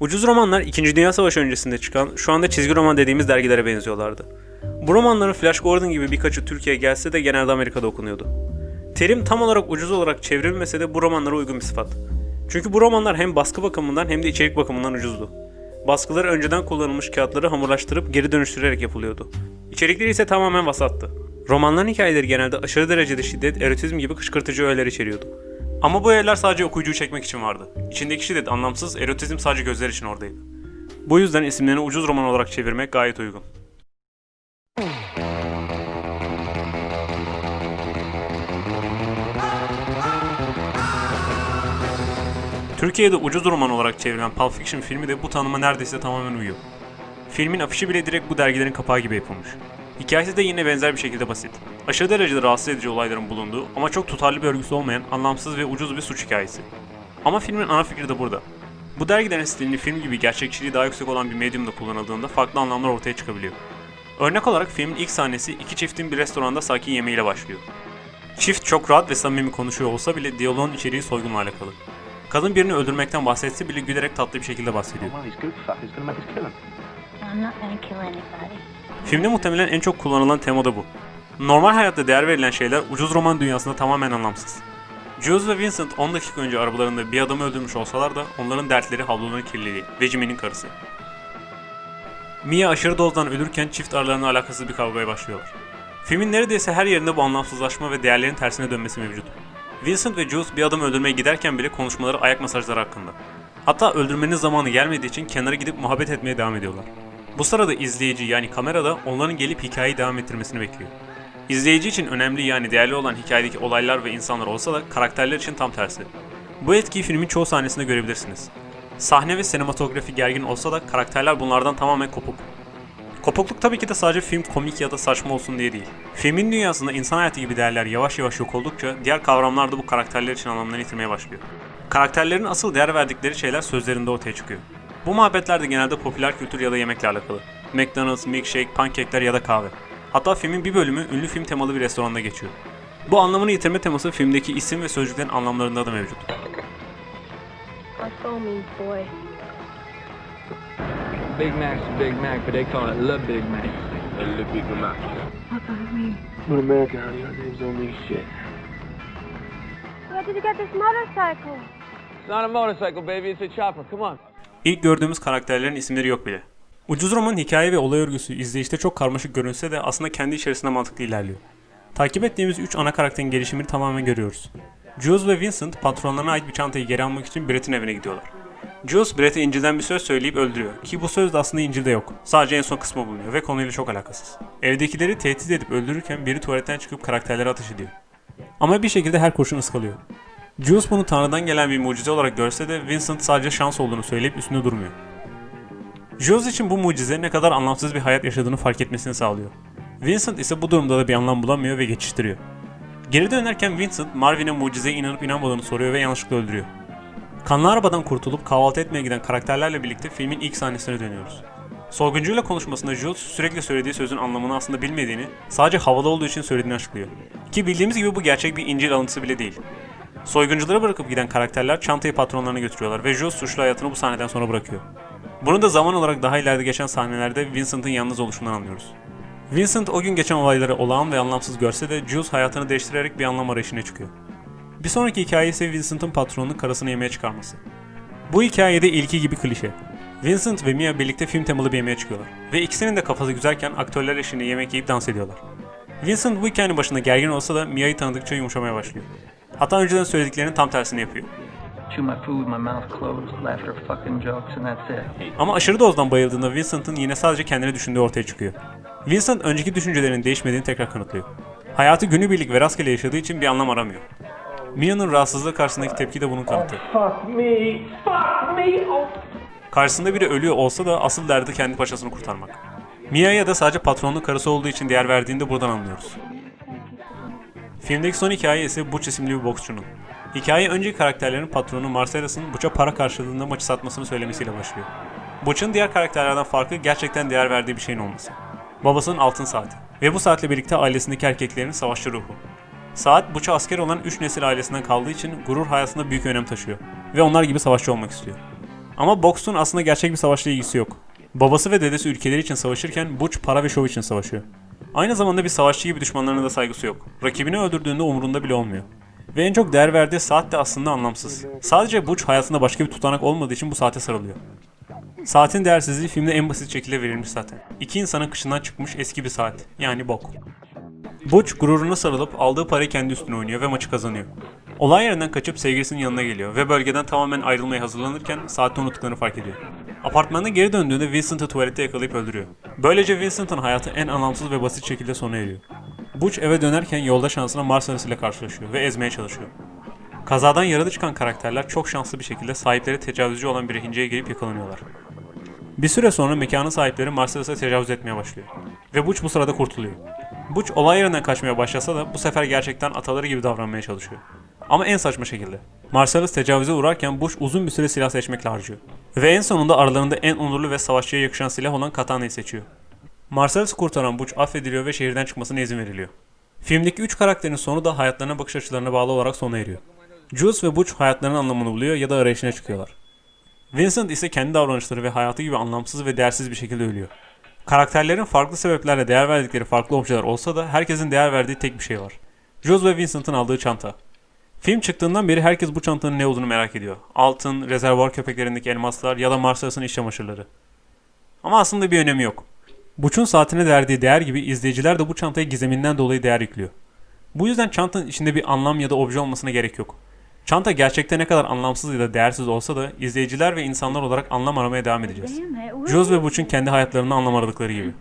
Ucuz romanlar 2. Dünya Savaşı öncesinde çıkan, şu anda çizgi roman dediğimiz dergilere benziyorlardı. Bu romanların Flash Gordon gibi birkaçı Türkiye'ye gelse de genelde Amerika'da okunuyordu. Terim tam olarak ucuz olarak çevrilmese de bu romanlara uygun bir sıfat. Çünkü bu romanlar hem baskı bakımından hem de içerik bakımından ucuzdu. Baskıları önceden kullanılmış kağıtları hamurlaştırıp geri dönüştürerek yapılıyordu. İçerikleri ise tamamen vasattı. Romanların hikayeleri genelde aşırı derecede şiddet, erotizm gibi kışkırtıcı öğeler içeriyordu. Ama bu öğeler sadece okuyucuyu çekmek için vardı. İçindeki şiddet anlamsız, erotizm sadece gözler için oradaydı. Bu yüzden isimlerini ucuz roman olarak çevirmek gayet uygun. Türkiye'de ucuz roman olarak çevrilen Pulp Fiction filmi de bu tanıma neredeyse tamamen uyuyor. Filmin afişi bile direkt bu dergilerin kapağı gibi yapılmış. Hikayesi de yine benzer bir şekilde basit. Aşırı derecede rahatsız edici olayların bulunduğu ama çok tutarlı bir örgüsü olmayan anlamsız ve ucuz bir suç hikayesi. Ama filmin ana fikri de burada. Bu dergilerin stilini film gibi gerçekçiliği daha yüksek olan bir medyumda kullanıldığında farklı anlamlar ortaya çıkabiliyor. Örnek olarak filmin ilk sahnesi iki çiftin bir restoranda sakin yemeğiyle başlıyor. Çift çok rahat ve samimi konuşuyor olsa bile diyaloğun içeriği soygunla alakalı. Kadın birini öldürmekten bahsetse bile gülerek tatlı bir şekilde bahsediyor. Filmde muhtemelen en çok kullanılan tema da bu. Normal hayatta değer verilen şeyler ucuz roman dünyasında tamamen anlamsız. Jules ve Vincent 10 dakika önce arabalarında bir adamı öldürmüş olsalar da onların dertleri havluların kirliliği ve Jimmy'nin karısı. Mia aşırı dozdan ölürken çift aralarında alakasız bir kavgaya başlıyorlar. Filmin neredeyse her yerinde bu anlamsızlaşma ve değerlerin tersine dönmesi mevcut. Vincent ve Jules bir adamı öldürmeye giderken bile konuşmaları ayak masajları hakkında. Hatta öldürmenin zamanı gelmediği için kenara gidip muhabbet etmeye devam ediyorlar. Bu sırada izleyici yani kamerada onların gelip hikayeyi devam ettirmesini bekliyor. İzleyici için önemli yani değerli olan hikayedeki olaylar ve insanlar olsa da karakterler için tam tersi. Bu etkiyi filmin çoğu sahnesinde görebilirsiniz. Sahne ve sinematografi gergin olsa da karakterler bunlardan tamamen kopuk. Kopukluk tabii ki de sadece film komik ya da saçma olsun diye değil. Filmin dünyasında insan hayatı gibi değerler yavaş yavaş yok oldukça diğer kavramlar da bu karakterler için anlamlarını yitirmeye başlıyor. Karakterlerin asıl değer verdikleri şeyler sözlerinde ortaya çıkıyor. Bu muhabbetler de genelde popüler kültür ya da yemekle alakalı. McDonald's, milkshake, pankekler ya da kahve. Hatta filmin bir bölümü ünlü film temalı bir restoranda geçiyor. Bu anlamını yitirme teması filmdeki isim ve sözcüklerin anlamlarında da mevcut. Big Mac's a Big Mac, but they call it Le Big Mac. Le Big Mac. But America, honey, our names don't mean shit. Where did you get this motorcycle? It's not a motorcycle, baby. It's a chopper. Come on. İlk gördüğümüz karakterlerin isimleri yok bile. Ucuz romanın hikaye ve olay örgüsü izleyişte çok karmaşık görünse de aslında kendi içerisinde mantıklı ilerliyor. Takip ettiğimiz 3 ana karakterin gelişimini tamamen görüyoruz. Jules ve Vincent patronlarına ait bir çantayı geri almak için Brett'in evine gidiyorlar. Jules Brett'e İncil'den bir söz söyleyip öldürüyor ki bu söz de aslında İncil'de yok. Sadece en son kısmı bulunuyor ve konuyla çok alakasız. Evdekileri tehdit edip öldürürken biri tuvaletten çıkıp karakterlere ateş ediyor. Ama bir şekilde her kurşun ıskalıyor. Jules bunu Tanrı'dan gelen bir mucize olarak görse de Vincent sadece şans olduğunu söyleyip üstünde durmuyor. Jules için bu mucize ne kadar anlamsız bir hayat yaşadığını fark etmesini sağlıyor. Vincent ise bu durumda da bir anlam bulamıyor ve geçiştiriyor. Geri dönerken Vincent Marvin'e mucizeye inanıp inanmadığını soruyor ve yanlışlıkla öldürüyor. Kanlı arabadan kurtulup kahvaltı etmeye giden karakterlerle birlikte filmin ilk sahnesine dönüyoruz. Soyguncuyla konuşmasında Jules sürekli söylediği sözün anlamını aslında bilmediğini, sadece havalı olduğu için söylediğini açıklıyor. Ki bildiğimiz gibi bu gerçek bir İncil alıntısı bile değil. Soyguncuları bırakıp giden karakterler çantayı patronlarına götürüyorlar ve Jules suçlu hayatını bu sahneden sonra bırakıyor. Bunu da zaman olarak daha ileride geçen sahnelerde Vincent'ın yalnız oluşundan anlıyoruz. Vincent o gün geçen olayları olağan ve anlamsız görse de Jules hayatını değiştirerek bir anlam arayışına çıkıyor. Bir sonraki hikaye ise Vincent'ın patronunun karısını yemeğe çıkarması. Bu hikayede ilki gibi klişe. Vincent ve Mia birlikte film temalı bir yemeğe çıkıyorlar. Ve ikisinin de kafası güzelken aktörler eşliğinde yemek yiyip dans ediyorlar. Vincent bu hikayenin başında gergin olsa da Mia'yı tanıdıkça yumuşamaya başlıyor. Hatta önceden söylediklerinin tam tersini yapıyor. Ama aşırı dozdan bayıldığında Vincent'ın yine sadece kendini düşündüğü ortaya çıkıyor. Vincent önceki düşüncelerinin değişmediğini tekrar kanıtlıyor. Hayatı günübirlik ve rastgele yaşadığı için bir anlam aramıyor. Mia'nın rahatsızlığı karşısındaki tepki de bunun kanıtı. Oh. Karşısında biri ölüyor olsa da asıl derdi kendi paçasını kurtarmak. Mia'ya da sadece patronun karısı olduğu için değer verdiğini de buradan anlıyoruz. Filmdeki son hikaye ise Butch isimli bir boksçunun. Hikaye önceki karakterlerin patronu Marcellus'ın Butch'a para karşılığında maçı satmasını söylemesiyle başlıyor. Butch'ın diğer karakterlerden farkı gerçekten değer verdiği bir şeyin olması. Babasının altın saati ve bu saatle birlikte ailesindeki erkeklerin savaşçı ruhu. Saat Butch'a asker olan 3 nesil ailesinden kaldığı için gurur hayatında büyük önem taşıyor ve onlar gibi savaşçı olmak istiyor. Ama Box'un aslında gerçek bir savaşla ilgisi yok. Babası ve dedesi ülkeleri için savaşırken Butch para ve şov için savaşıyor. Aynı zamanda bir savaşçı gibi düşmanlarına da saygısı yok. Rakibini öldürdüğünde umurunda bile olmuyor. Ve en çok değer verdiği saat de aslında anlamsız. Sadece Butch hayatında başka bir tutanak olmadığı için bu saate sarılıyor. Saatin değersizliği filmde en basit şekilde verilmiş zaten. İki insanın kışından çıkmış eski bir saat. Yani bok. Butch gururuna sarılıp aldığı parayı kendi üstüne oynuyor ve maçı kazanıyor. Olay yerinden kaçıp sevgilisinin yanına geliyor ve bölgeden tamamen ayrılmaya hazırlanırken saati unuttuklarını fark ediyor. Apartmana geri döndüğünde Vincent'ı tuvalette yakalayıp öldürüyor. Böylece Vincent'ın hayatı en anlamsız ve basit şekilde sona eriyor. Butch eve dönerken yolda şansına Marcellus ile karşılaşıyor ve ezmeye çalışıyor. Kazadan yaralı çıkan karakterler çok şanslı bir şekilde sahipleri tecavüzcü olan bir rehinceye gelip yakalanıyorlar. Bir süre sonra mekanın sahipleri Marcellus'a tecavüz etmeye başlıyor. Ve Butch bu sırada kurtuluyor. Butch olay yerinden kaçmaya başlasa da bu sefer gerçekten ataları gibi davranmaya çalışıyor. Ama en saçma şekilde. Marcellus tecavüze uğrarken Butch uzun bir süre silah seçmekle harcıyor. Ve en sonunda aralarında en onurlu ve savaşçıya yakışan silah olan katanayı seçiyor. Marcellus'u kurtaran Butch affediliyor ve şehirden çıkmasına izin veriliyor. Filmdeki 3 karakterin sonu da hayatlarına bakış açılarına bağlı olarak sona eriyor. Jules ve Butch hayatlarının anlamını buluyor ya da arayışına çıkıyorlar. Vincent ise kendi davranışları ve hayatı gibi anlamsız ve değersiz bir şekilde ölüyor. Karakterlerin farklı sebeplerle değer verdikleri farklı objeler olsa da herkesin değer verdiği tek bir şey var. Jules ve Vincent'ın aldığı çanta. Film çıktığından beri herkes bu çantanın ne olduğunu merak ediyor. Altın, rezervuar köpeklerindeki elmaslar ya da Marcellus'ın iş çamaşırları. Ama aslında bir önemi yok. Butch'un saatine verdiği değer gibi izleyiciler de bu çantaya gizeminden dolayı değer yüklüyor. Bu yüzden çantanın içinde bir anlam ya da obje olmasına gerek yok. Çanta gerçekte ne kadar anlamsız ya da değersiz olsa da izleyiciler ve insanlar olarak anlam aramaya devam edeceğiz. Jules ve Butch'un kendi hayatlarını anlam aradıkları gibi.